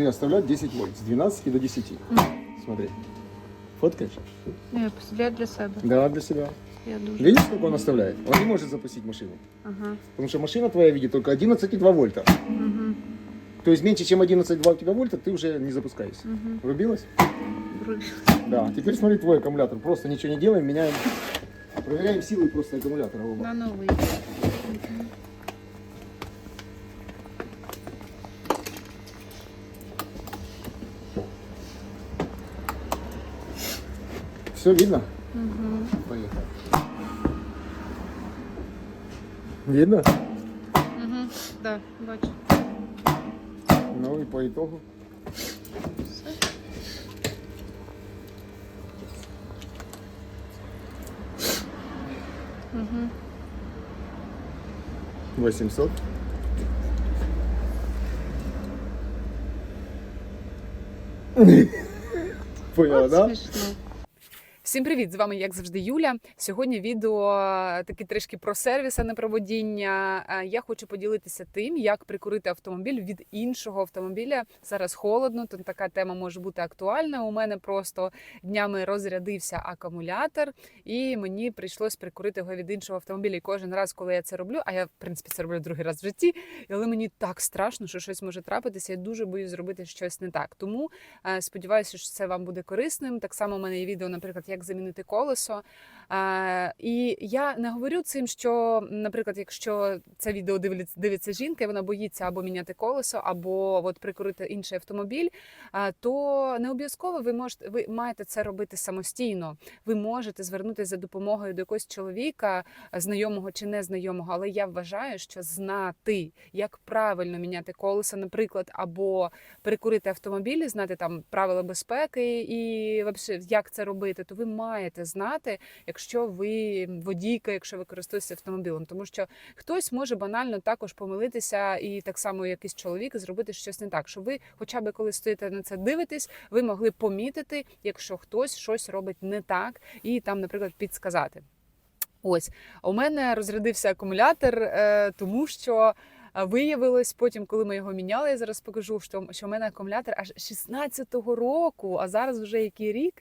должны оставлять 10 вольт, с 12 до 10. Смотри. Фоткаешь? Я я для себе. Да, для себя. Я дуже. Видишь, сколько он оставляет? Он не может запустить машину. Ага. Потому что машина твоя видит только 11,2 вольта. Угу. То есть меньше, чем 11,2 у тебя вольта, ты уже не запускаешься. Угу. Врубилась? Да. Теперь смотри твой аккумулятор. Просто ничего не делаем, меняем. Проверяем силы просто аккумулятора. оба. На новий. Все видно? Угу. Поехали. Видно? Угу. Да, бачу. Ну и по итогу. Все. Угу. 800. Поняла, да? смішно. Всім привіт! З вами, як завжди, Юля. Сьогодні відео е, таке трішки про сервіс, а не про водіння. Е, Я хочу поділитися тим, як прикурити автомобіль від іншого автомобіля. Зараз холодно, то така тема може бути актуальна. У мене просто днями розрядився акумулятор, і мені прийшлось прикурити його від іншого автомобіля. І кожен раз, коли я це роблю, а я в принципі це роблю другий раз в житті, але мені так страшно, що щось може трапитися. Я дуже боюсь зробити щось не так. Тому Е, Сподіваюся, що це вам буде корисним. Так само у мене є відео, наприклад, як замінити колесо. І я не говорю цим, що, наприклад, якщо це відео дивиться, жінка, і вона боїться або міняти колесо, або от прикурити інший автомобіль, то не обов'язково ви можете ви маєте це робити самостійно. Ви можете звернутися за допомогою до якогось чоловіка, знайомого чи незнайомого, але я вважаю, що знати, як правильно міняти колесо, наприклад, або перекурити автомобіль, знати там правила безпеки і як це робити, то ви маєте знати, якщо ви водійка, якщо ви користуєтеся автомобілем, тому що хтось може банально також помилитися, і так само якийсь чоловік зробити щось не так. Щоб ви, хоча б коли стоїте на це дивитесь, ви могли помітити, якщо хтось щось робить не так, і там, наприклад, підсказати. Ось у мене розрядився акумулятор, е, тому що. Виявилось потім, коли ми його міняли, я зараз покажу, що, що в мене акумулятор аж 16-го року, а зараз вже який рік.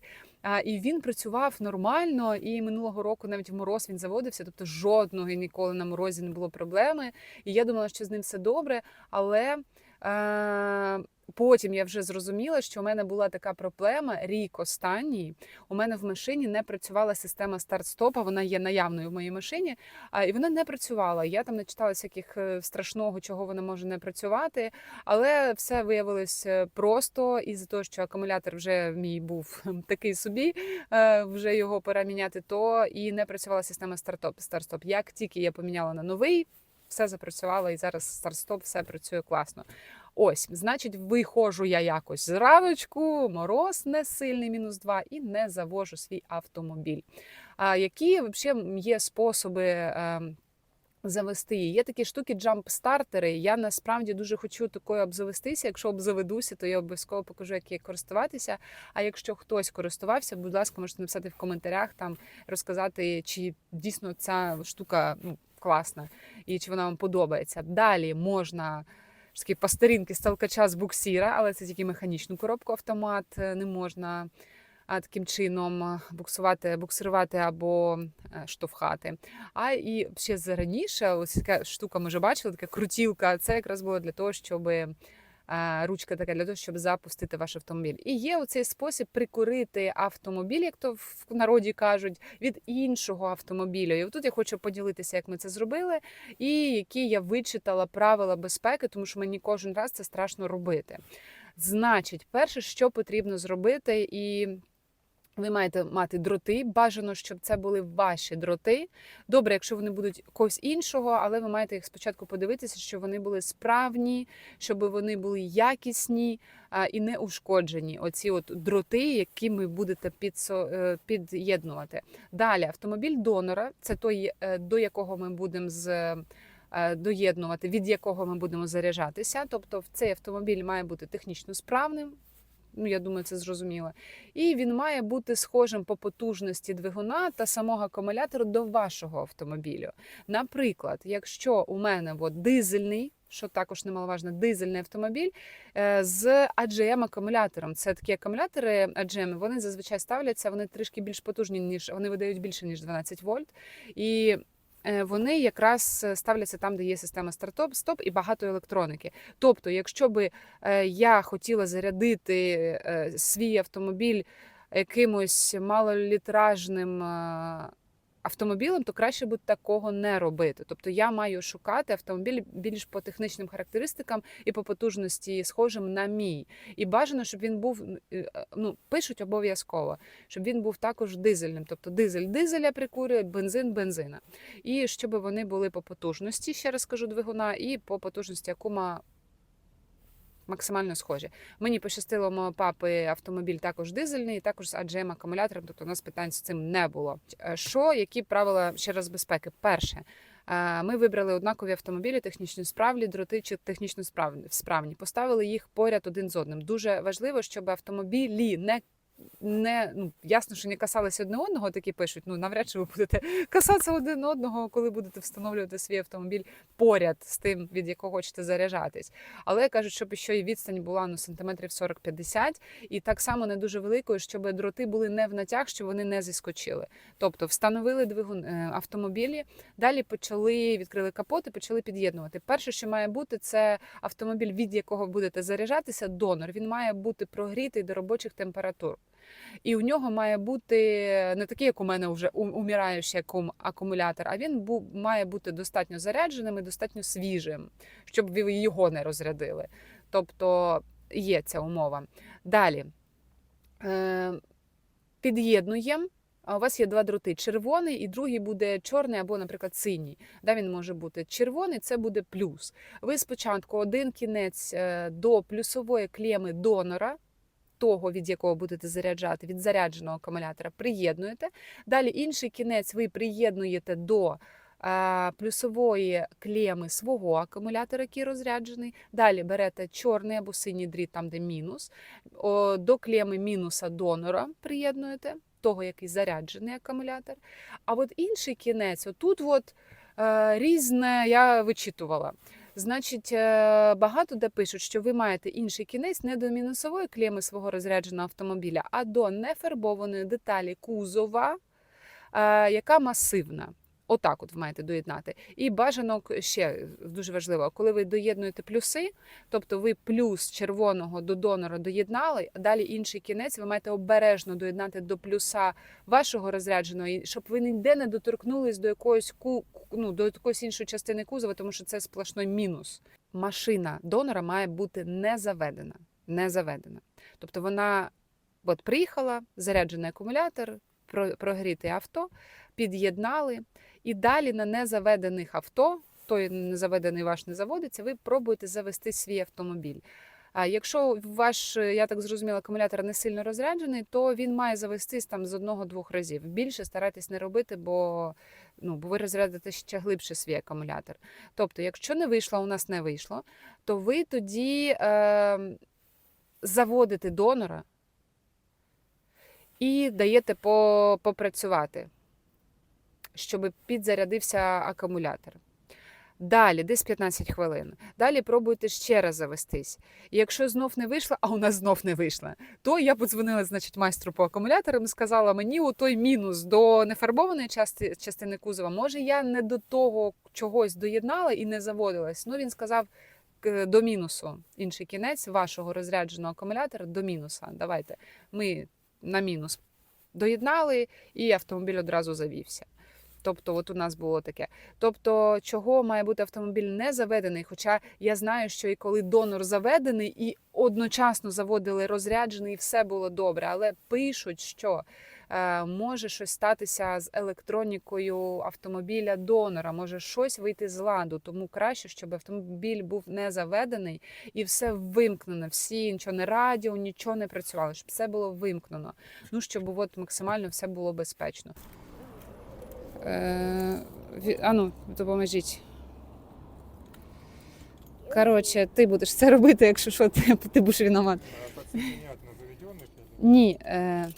І він працював нормально. І минулого року навіть в мороз він заводився, тобто жодного ніколи на морозі не було проблеми. І я думала, що з ним все добре. Але е, потім я вже зрозуміла, що у мене була така проблема рік останній. У мене в машині не працювала система старт-стопа, вона є наявною в моїй машині, а, і вона не працювала. Я там не читала всяких е, страшного, чого вона може не працювати, але все виявилось е, просто із-за того, що акумулятор вже мій був такий собі, е, вже його пора міняти, то і не працювала система старт-стоп. старт-стоп. Як тільки я поміняла на новий, все запрацювало, і зараз старт-стоп все працює класно. Ось, значить, виходжу я якось з раночку, мороз не сильний, мінус 2, і не завожу свій автомобіль. А які взагалі є способи? е, Завести. Є такі штуки джамп-стартери. Я насправді дуже хочу такою обзавестися. Якщо обзаведуся, то я обов'язково покажу, як її користуватися. А якщо хтось користувався, будь ласка, можете написати в коментарях, там розказати, чи дійсно ця штука ну, класна і чи вона вам подобається. Далі можна ж таки по старінки з толкача з буксіра, але це тільки механічну коробку автомат е, не можна таким чином е, буксувати, буксирувати або е, штовхати. А і ще раніше, ось така штука, ми вже бачили, така крутілка. Це якраз було для того, щоб е, ручка така для того, щоб запустити ваш автомобіль. І є оцей спосіб прикурити автомобіль, як то в народі кажуть, від іншого автомобіля. І тут я хочу поділитися, як ми це зробили, і які я вичитала правила безпеки, тому що мені кожен раз це страшно робити. Значить, перше, що потрібно зробити, і ви маєте мати дроти. Бажано, щоб це були ваші дроти. Добре, якщо вони будуть когось іншого, але ви маєте їх спочатку подивитися, щоб вони були справні, щоб вони були якісні і не ушкоджені. Оці от дроти, які ви будете е, під'єднувати. Далі автомобіль донора це той, е, до якого ми будемо з. е, Доєднувати, від якого ми будемо заряджатися. Тобто, цей автомобіль має бути технічно справним, ну я думаю, це зрозуміло. І він має бути схожим по потужності двигуна та самого акумулятора до вашого автомобілю. Наприклад, якщо у мене от, дизельний що також немаловажно, дизельний автомобіль е, з AGM акумулятором. Це такі акумулятори AGM, вони зазвичай ставляться, вони трішки більш потужні, ніж вони видають більше ніж 12 вольт. І вони якраз ставляться там, де є система стартоп стоп і багато електроніки. Тобто, якщо би е, я хотіла зарядити е, свій автомобіль якимось малолітражним е, автомобілем, то краще би такого не робити. Тобто я маю шукати автомобіль більш по технічним характеристикам і по потужності схожим на мій. І бажано, щоб він був е, ну пишуть обов'язково, щоб він був також дизельним. Тобто дизель дизеля прикурює, бензин бензина. І щоб вони були по потужності, ще раз кажу, двигуна, і по потужності акума максимально схожі. Мені пощастило у мого папи автомобіль також дизельний, також з аджем акумулятором, тобто у нас питань з цим не було. Е, Що, які правила ще раз безпеки? Перше. е, Ми вибрали однакові автомобілі, технічно справні, дроти чи технічно справні. Поставили їх поряд один з одним. Дуже важливо, щоб автомобілі не не ну ясно, що не касалися одне одного, такі пишуть. Ну навряд чи ви будете касатися один одного, коли будете встановлювати свій автомобіль поряд з тим, від якого хочете заряджатись. Але кажуть, щоб ще й відстань була ну сантиметрів 40-50, і так само не дуже великою, щоб дроти були не в натяг, щоб вони не зіскочили. Тобто встановили двигун е, автомобілі, далі почали відкрили капот і почали під'єднувати. Перше, що має бути, це автомобіль, від якого будете заряджатися, донор. Він має бути прогрітий до робочих температур. І у нього має бути не такий, як у мене вже у- умираючий акумулятор, а він має бути достатньо зарядженим і достатньо свіжим, щоб ви його не розрядили. Тобто є ця умова. Далі е, під'єднуємо. А у вас є два дроти: червоний і другий буде чорний або, наприклад, синій. Да, він може бути червоний, це буде плюс. Ви спочатку один кінець е, до плюсової клеми донора, того, від якого будете заряджати, від зарядженого акумулятора, приєднуєте. Далі інший кінець ви приєднуєте до е, плюсової клеми свого акумулятора, який розряджений. Далі берете чорний або синій дріт, там де мінус, до клеми мінуса донора приєднуєте, того, який заряджений акумулятор. А от інший кінець, отут от, е, різне я вичитувала. Значить, е, багато де пишуть, що ви маєте інший кінець не до мінусової клеми свого розрядженого автомобіля, а до нефарбованої деталі кузова, е, яка масивна. Отак, от ви маєте доєднати. І бажано ще дуже важливо, коли ви доєднуєте плюси, тобто ви плюс червоного до донора доєднали, а далі інший кінець ви маєте обережно доєднати до плюса вашого розрядженого, щоб ви ніде не доторкнулись до якоїсь ну, до якоїсь іншої частини кузова, тому що це сплошний мінус. Машина донора має бути не заведена. Не заведена. Тобто вона от приїхала, заряджений акумулятор, про- прогріте авто, під'єднали, і далі на незаведених авто, той незаведений ваш не заводиться, ви пробуєте завести свій автомобіль. А якщо ваш, я так зрозуміла, акумулятор не сильно розряджений, то він має завестись там з одного-двох разів. Більше старайтесь не робити, бо, ну, бо ви розрядите ще глибше свій акумулятор. Тобто, якщо не вийшло, у нас не вийшло, то ви тоді е, заводите донора і даєте попрацювати, щоб підзарядився акумулятор. Далі, десь 15 хвилин. Далі пробуйте ще раз завестись. І якщо знов не вийшло, а у нас знов не вийшло, то я подзвонила, значить, майстру по акумуляторам і сказала мені у той мінус до нефарбованої части, частини кузова. Може, я не до того чогось доєднала і не заводилась. Ну він сказав до мінусу. Інший кінець вашого розрядженого акумулятора до мінуса. Давайте ми на мінус доєднали, і автомобіль одразу завівся. Тобто, от у нас було таке. Тобто, чого має бути автомобіль не заведений? Хоча я знаю, що і коли донор заведений, і одночасно заводили розряджений, і все було добре. Але пишуть, що е, може щось статися з електронікою автомобіля донора, може щось вийти з ладу. Тому краще, щоб автомобіль був не заведений і все вимкнено. Всі нічого не радіо, нічого не працювало, щоб все було вимкнено. Ну щоб от максимально все було безпечно. Е, ану, допоможіть. Коротше, ти будеш це робити, якщо що, ти, ти будеш виноват. Ні. Е,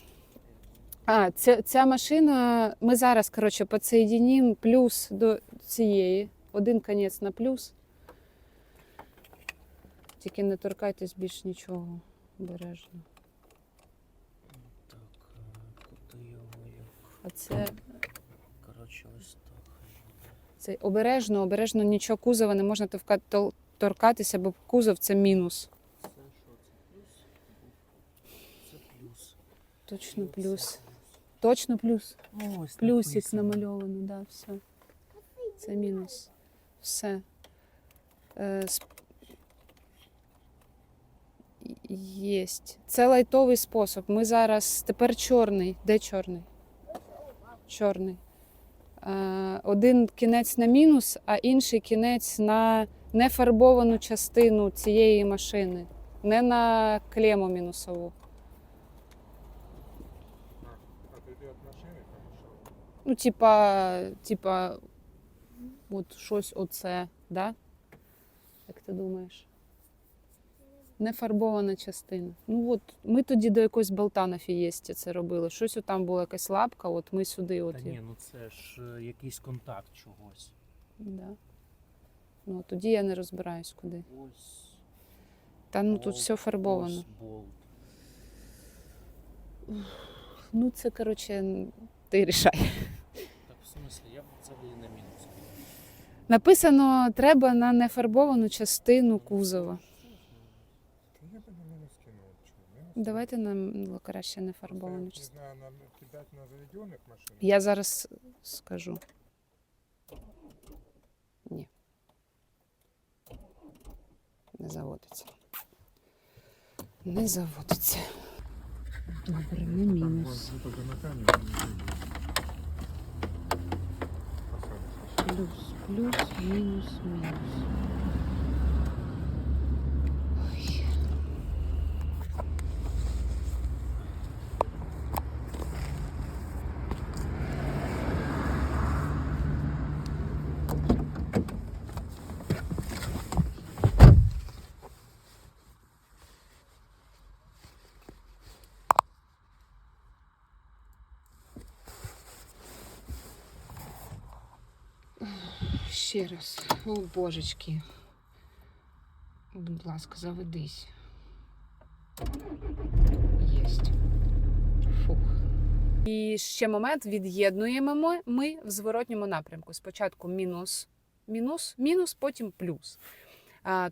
а, ця, ця машина. Ми зараз, коротше, підсоєдинім плюс до цієї. Один кінець на плюс. Тільки не торкайтесь більш нічого. Обережно. Так, е, куди його як? А це. Це обережно, обережно нічого кузова не можна торкатися, бо кузов це мінус. Це що, це плюс? Точно плюс. Точно плюс. Ось Плюсик намальовано, да, все. Це мінус. Все. Е, сп- Єсть. Це лайтовий спосіб. Ми зараз тепер чорний. Де чорний? Чорний. Е, один кінець на мінус, а інший кінець на нефарбовану частину цієї машини, не на клему мінусову. Ну, типа, типа, от щось оце, да? Як ти думаєш? Нефарбована частина. Ну от ми тоді до якогось болта на фієсті це робили. Щось там була якась лапка, от ми сюди. От Та ні, ну це ж е, якийсь контакт чогось. да. Ну, тоді я не розбираюсь куди. Ось. Та ну тут болт, все фарбовано. Ось болт. Ну, це, коротше, ти рішай. Так, в смислі, я б це взагалі на мінус. Написано, треба на нефарбовану частину кузова. Давайте нам краще Просто я нефарбовану не частину. знаю, надо кидать на заведенных машинах. Я зараз скажу. Ні. Не заводиться. Не заводиться. Добре, не мінус. только на камеру не видно. Посадочный. Плюс, плюс, мінус, мінус. Ще раз. О, божечки. Будь ласка, заведись. Єсть. Фух. І ще момент від'єднуємо ми, ми в зворотньому напрямку. Спочатку мінус, мінус, мінус, потім плюс.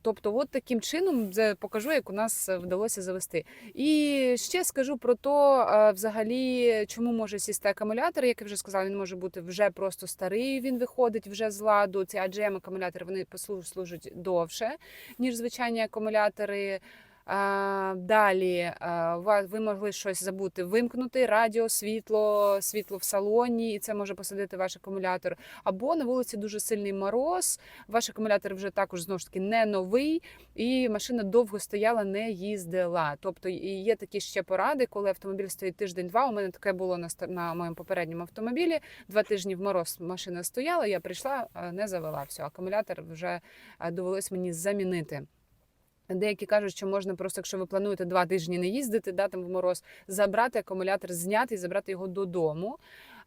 Тобто, от таким чином покажу, як у нас вдалося завести. І ще скажу про то, взагалі, чому може сісти акумулятор. Як я вже сказала, він може бути вже просто старий. Він виходить вже з ладу. Ці AGM акумулятори вони служать довше, ніж звичайні акумулятори. Далі ви могли щось забути вимкнути, радіо, світло, світло в салоні, і це може посадити ваш акумулятор. Або на вулиці дуже сильний мороз, ваш акумулятор вже також знову ж таки не новий, і машина довго стояла, не їздила. Тобто є такі ще поради, коли автомобіль стоїть тиждень-два. У мене таке було на на моєму попередньому автомобілі. Два тижні в мороз машина стояла. Я прийшла, не завела. Все, акумулятор вже довелось мені замінити. Деякі кажуть, що можна просто, якщо ви плануєте два тижні не їздити, да, там в мороз, забрати акумулятор, зняти і забрати його додому.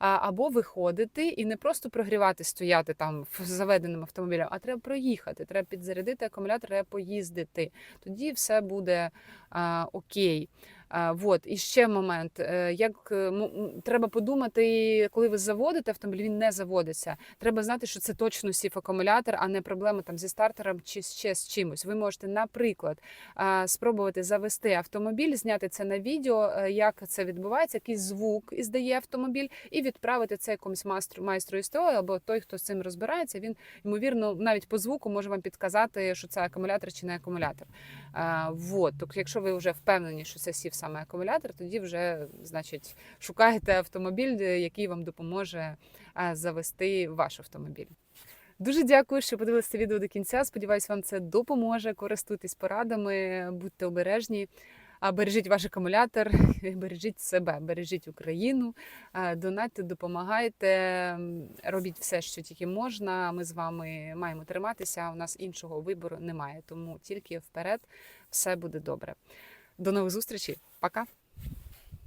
Або виходити і не просто прогрівати, стояти там в заведеному автомобілем, а треба проїхати, треба підзарядити акумулятор, треба поїздити. Тоді все буде а, окей. А. І ще момент. е, Як е, треба подумати, коли ви заводите автомобіль, він не заводиться. Треба знати, що це точно сів акумулятор, а не проблема там зі стартером чи ще з чимось. Ви можете, наприклад, спробувати завести автомобіль, зняти це на відео, е, як це відбувається, який звук іздає автомобіль, і відправити це якомусь майстру майстру СТО або той, хто з цим розбирається. Він ймовірно навіть по звуку може вам підказати, що це акумулятор чи не акумулятор. А, вот. Тобто, якщо ви вже впевнені, що це сів саме акумулятор, тоді вже значить шукаєте автомобіль, е, який вам допоможе завести ваш автомобіль. Дуже дякую, що подивилися відео до кінця. Сподіваюсь, вам це допоможе. Користуйтесь порадами, будьте обережні. Бережіть ваш акумулятор, бережіть себе, бережіть Україну, донатьте, допомагайте, робіть все, що тільки можна. Ми з вами маємо триматися. У нас іншого вибору немає, тому тільки вперед все буде добре. До нових зустрічей, пока.